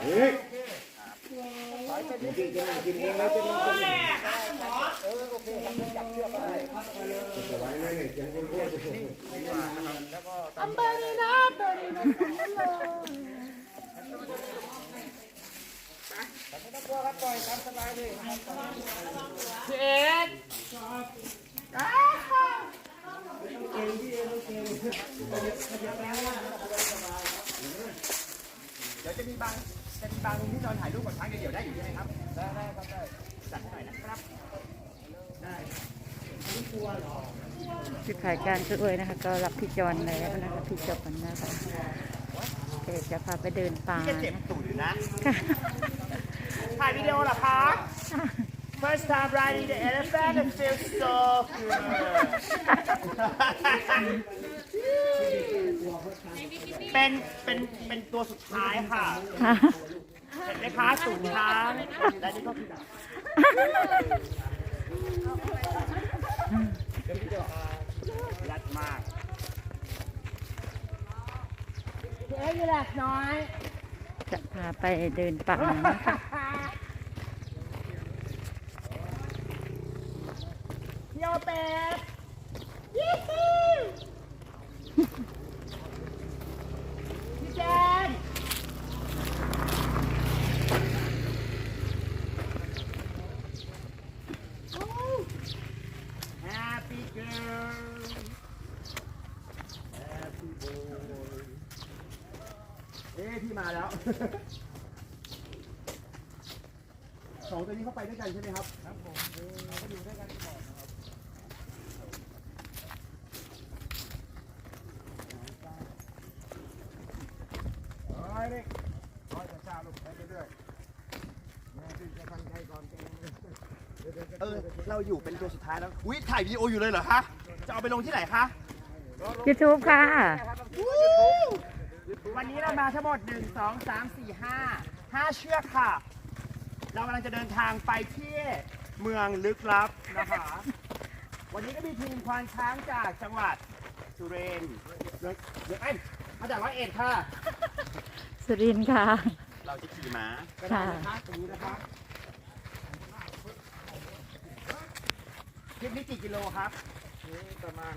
เฮ้ยกินกินกินเอง เดี๋ยวจะมีบางจะมีบางที่นอนถ่ายรูปกับช้างเดี่ยวๆได้อยู่ใช่ไหมครับ ได้ได้ครับได้จัดให้หน่อยนะครับจุดขายการช่วยนะคะ ก็รับพี่จอนแล้วนะคะพี่จอนนะคะเดี๋ยวจะพาไปเดินป่าจะเจ็บตูดอยู่นะ ค่ะถ่ายวิดีโอเหรอคะ First time riding the elephant and feels so good เป็นเป็นเป็นตัวสุดท้ายค่ะค่ะเห็นไหมคะสูงช้างและนี่ก็คือรัดมากจะพาไปเดินป่านะคะ เที่ยวเป็ดพี่แจน Happy girl Happy boy เอ๊ะพี่มาแล้ว สองตัวนี้เข้าไปด้วยกันใช่ไหมครับ ครับผมก็อยู่ด้วยกันก่อนนะครับโอ้ยนี่ร้อยจะชาลูกไปเรื่อยๆแม่ที่จะทำใจก่อน เออ เราอยู่เป็นตัวสุดท้ายแล้วอุ้ยถ่ายวีดีโออยู่เลยเหรอคะ จะเอาไปลงที่ไหนคะยูทูบค่ะ วันนี้เรามาทั้งหมด 1 2 3 4 5 5 เชือกค่ะ เรากำลังจะเดินทางไปที่เมืองลึกลับนะคะ วันนี้ก็มีทีมควานช้างจากจังหวัดสุรินทร์เดี๋ยวเดี๋ยวเอ้ยมาจากร้อยเอ็ดค่ะ สุรินทร์ค่ะ เราจะขี่ม้าก็ค่ะได้นะคะตรงนี้นะคะ คลิปนี้กี่กิโลครับประมาณ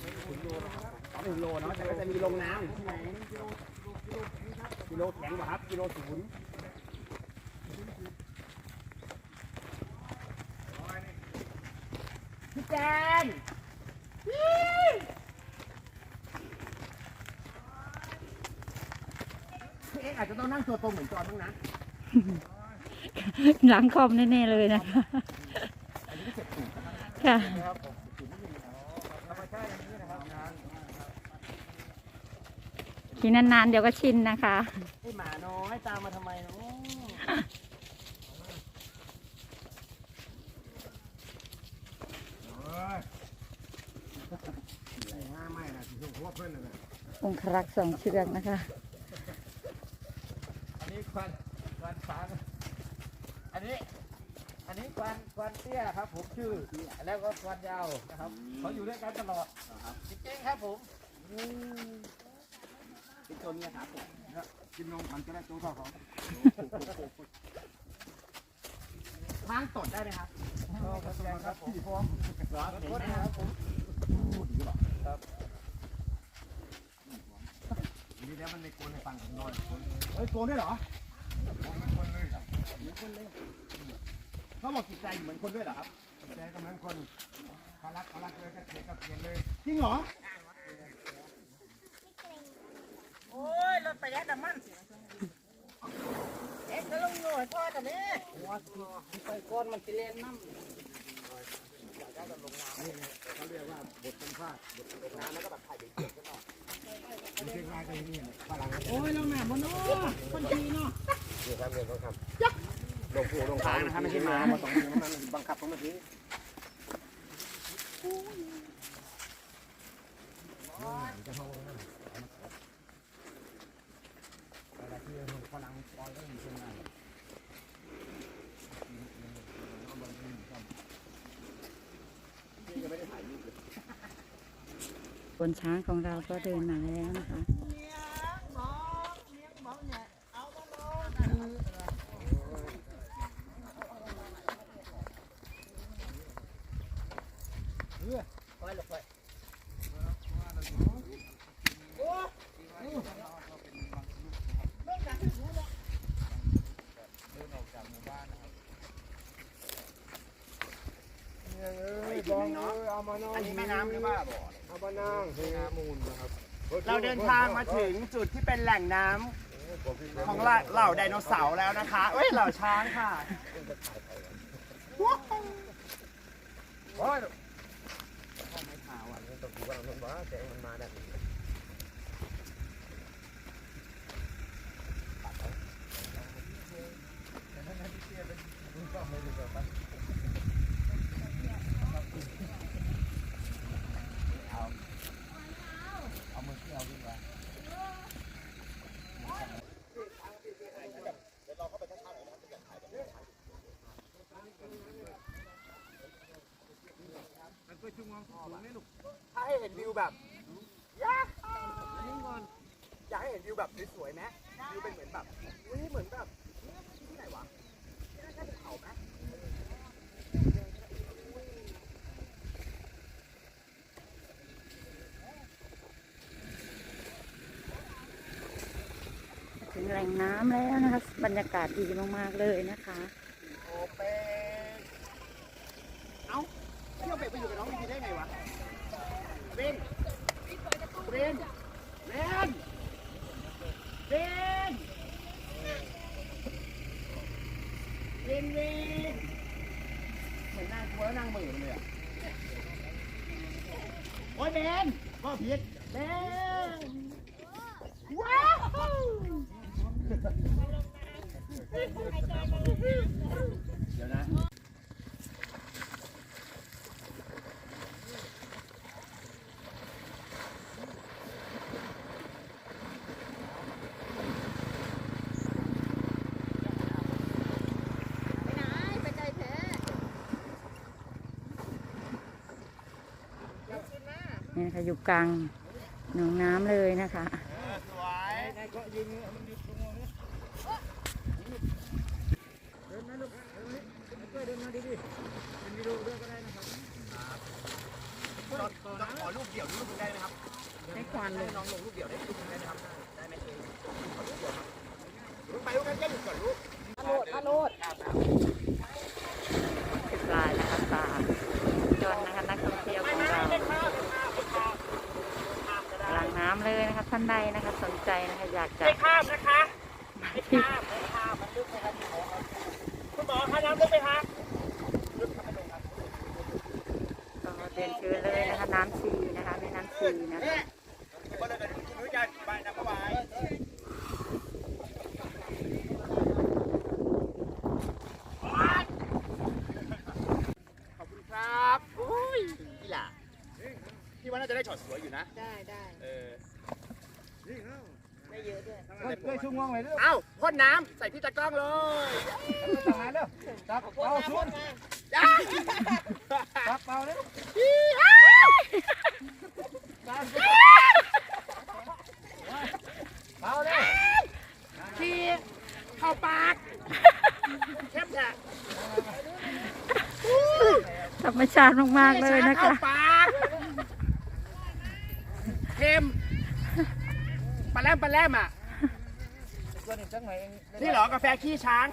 ไม่ถึงโลนะครับสองถึงโลเนาะแต่ก็จะมีลงน้ำอยู่ที่ไหนกิโลแข็งกว่าครับกิโลศูนย์พี่แจนพี่เอ็กอาจจะต้องนั่งตัวตรงเหมือนจอนบ้างนะ หลังคอมแน่ๆเลยนะคะ อันนี้ก็เจ็บตูดนะ ค่ะขี่นานๆ เดี๋ยวก็ชินนะคะไอ้หมาน้อยตามมาทำไมเนาะห้าไม่นะที่หัวเพื่อองครักษ์สองเชือกนะคะ อันนี้ควันควันฟางอันนี้ อันนี้ควันควันเตี้ยครับ ผมชื่อ แล้วก็ควันยาวนะครับเขาอยู่ด้วยกันตลอดจริงๆครับผมเป็นตัวเมียครับผมกินนมมันจะได้ตัวเท่าเขาช้างตดได้ไหมครับก็แสดงครับที่พร้อมร้อนเห็นไหมครับผมนี่แล้วมันในโกนในฟังของนอนคนเฮ้ยโกนด้วยเหรอคนเลยเขาบอกจิตใจอยู่เหมือนคนด้วยเหรอครับใจกำลังคนพลักพลักเลยก็เทกับเพียนเลยจริงเหรอโอ้ยรถประหยัดน้ำมันเอ๊ะจะลงหน่วยพ่อแต่เนี่ยไปก้อนมันจะเล่นน้ำเขาเรียกว่าบทสัมภาษณ์บทสัมภาษณ์แล้วก็แบบถ่ายเด็กๆกันหน่อยเด็กๆมากันนี่ฝรั่งโอ้ยลงหนาบนเนาะคนดีเนาะนี่ครับเรียนเขาทำ ลงผู้ลงช้างนะครับไม่ใช่ม้ามาสองมันบังคับเขามาทีฝรั่งปล่อยก็อยู่เชียงรายนช้างของเราก็เดินมาแล้วนะคะ ลองเอามานอันนี้แม่น้ำหรือว่าบ่อเอามานั่งแม่มูลนะครับเราเดินทางมาถึงจุดที่เป็นแหล่งน้ำของเหล่าไดโนเสาร์แล้วนะคะเอ้ยเหล่าช้างค่ะ โอ้ยต้องถือว่ามันว่าแต่มันมาได้ ถ้าให้เห็นวิวแบบยากอยากให้เห็นวิวแบบสวยๆไหมวิวเป็นเหมือนแบบอุ้ยเหมือนแบบที่ไหนวะที่นั่นใช่เป็นเขาไหมถึงแหล่งน้ำแล้วนะคะ บรรยากาศดีมากๆเลยนะคะ โอเปนเอ้าเที่ยวเป็ดไปอยู่กับน้องวีพีได้ไงวะเบน เบนเบนเบนเบนเบนเหมือนนางกลัวแล้วนางมือเลยอะโอ้ยเบนก็ผิดเบนว้าวเดี๋ นะนี่นะคะอยู่กลางหนองน้ำเลยนะคะสวยต้องขอรูปเดี่ยวรูปหนึงได้ไหมครับให้ควันเลยน้องลงรูปเดี่ยวได้รูปหนึงได้ไหมครับได้ไหมเองขอรูปเดี่ยวครับรูปไปรูปกันแค่หนึ่งก่อนรูป สิบลายนะคะตาจนนะคะนักท่องเที่ยวของเรากลางน้ำเลยนะคะท่านใดนะคะสนใจนะคะอยากจะ ไม่ข้ามนะคะไม่ข้ามไม่ข้ามมันลึกไหมครับคุณหมอคะน้ำลึกไหมคะลึกครับไม่ลงครับ ก็ เดินเชิญเลยนะคะน้ำชีนะคะแม่น้ำชีนะคะก็เลยกันคุณนุ้ยจะไปน้ำเข้าไปขอบคุณครับอุ้ยนี่ล่ะพี่ว่าน่าจะได้ช็อตสวยอยู่นะ ได้ได้เออไม่เยอะด้วยเคยชุ่มงไว้ด้วยเอ้าพ่นน้ำใส่พี่ตะกล้องเลยทหารเด้อจับเอาชุด จ้าจับเอาเด้อเอาเด้อพี่เข้าปากเข้มจ้ะธรรมชาติมากๆเลยนะเข้าคะปากเข้มปลาแรมปลาแรมอะ นี่เหรอกาแฟขี้ช้าง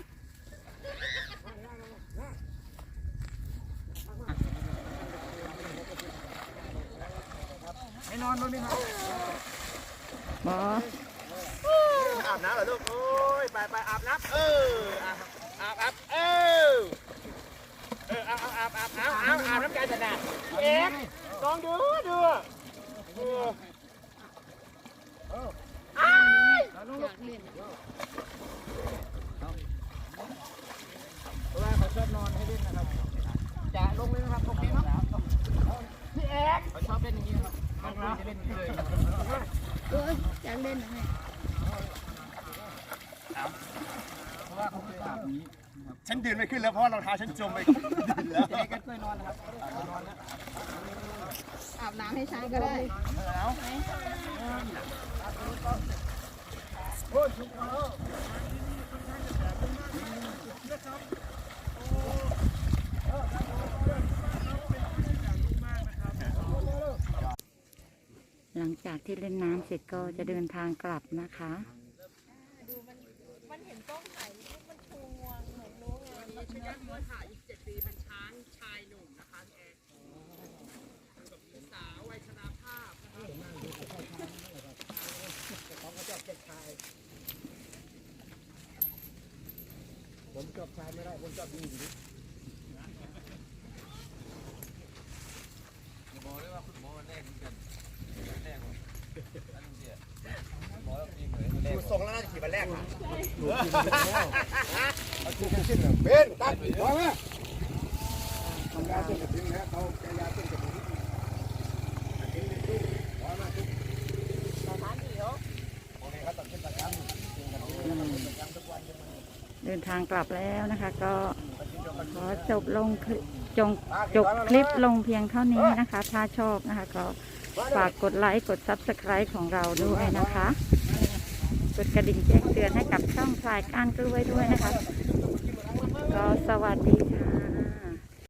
นอนบ่มีนอนหมออาบน้ำเหรอลูก โอ้ย ไปไปอาบน้ำเอออาบอาบอาบเออเอออาบอาบอาบอาบอาบอาบน้ำกันจะหนาเอ็กลองดูดูเอออ้ายเวลาเขาชอบนอนให้เล่นนะครับจะลงเลยนะครับโอเคเนาะพี่เอ็กเขาชอบเล่นอย่างนี้นะครับมันจะ เล่นอยางนี้เลยเออยากเล่นนะแม่ฉันดื่นไม่ขึ้นแล้วเพราะว่ารองเท้าฉันจมไปดินแล้วก็เคยนอนครับอนแล้วอาบน้ำให้ช้างก็ได้ หลังจากที่เล่นน้ำเสร็จก็จะเดินทางกลับนะคะ ดูมันมันเห็นกล้องถ่ายรูมันชูงวงเหมือนรู้ไงมันเป็นนักมวยถ่ายอีกเจ็ดปีเป็นช้างชายหนุ่มนะคะแอนกับสาววัยชราภาพของเขาชอบเจ็ดชาย ผมชอบชายไม่ได้ผมชอบหญิงอย่าบอกเลยว่าคุณหมอแน่เหมือนกัน ดูทรงแล้วน่าจะขี่ันแรกค่ะเอาคือขึ้นๆเป็นตัดพอไหมทำยาเส้นกระถิ่นนะเขาแกยาเส้นกระถิ่นกระถิ่นนี่ดูพอไหมเดินทางกลับแล้วนะคะก็ขอจบลงจงจบคลิปลงเพียงเท่านี้นะคะ ถ้าชอบนะคะก็ ฝากกดไลค์กด Subscribe ของเราด้วยนะคะ กดกระดิ่งแจ้งเตือนให้กับช่องสายก้านกล้วยด้วยนะคะ ก็สวัสดี